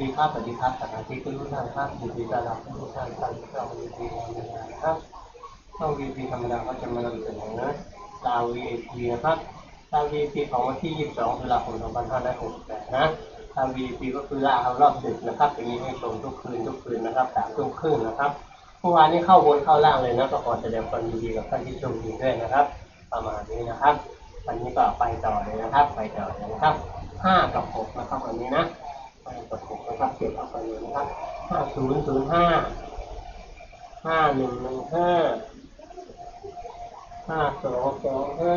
ดีครับสวัสดีครับสวัสดีทุกท่านครับยินดีต้อนรับทุกท่านเข้าสู่ช่องวีพีธรรมดานะครับช่องวีพีธรรมดาก็จะมานำเสนอดาว VIP นะครับดาว VIP ของวันที่ 22ตุลาคม2568นะดาว VIP ก็คือลาวรอบดึกนะครับอย่างนี้ให้ชมทุกคืนทุกคืนนะครับสามทุ่มครึ่งนะครับเมื่อวานนี้เข้าบนเข้าล่างเลยนะก็ขอแสดงความยินดีกับท่านที่ชมดีด้วยนะครับ ประมาณนี้นะครับวันนี้ก็ไปต่อเลยนะครับ ไปต่อเลยนะครับห้ากับหกนะครับวันนี้นะ ห้ากับหกนะครับเก็บเอาไปเลยนะครับห้าศูนย์ศูนย์ห้าห้าหนึ่งหนึ่งห้าห้าสองสองห้า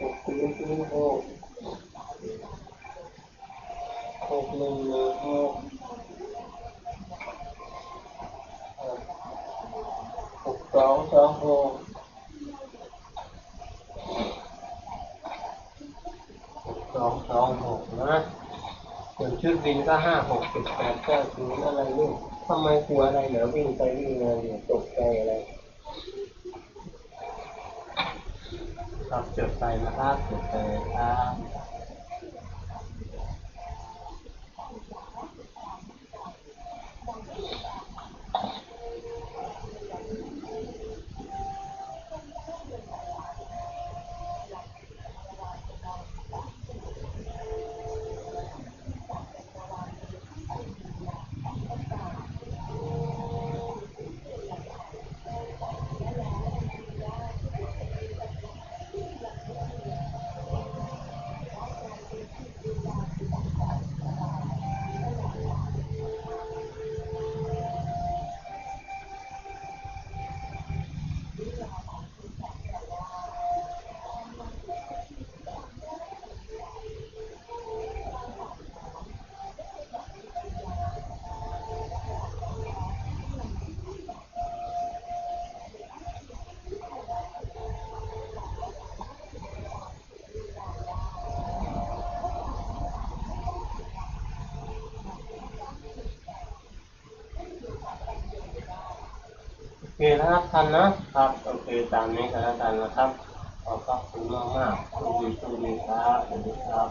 หกศูนย์ศูนย์หกหกหนึ่งหนึ่งหกหกสองสองหก องสองหกนะส่วนชุดบินก็ห้าหกเจ็ดแปดเก้าศูนย์อะไรนี่ทำไมกลัวอะไรเหรอวิ่งไปวิ่งมาอยู่ตกใจอะไรครับจดไปนะครับจดไปครับ เคนะครับทันนะครับโอเคตามนี้ก็แล้วกันนะครับขอบคุณมากมากคุณดีคุณดีครับสวัสดีครับ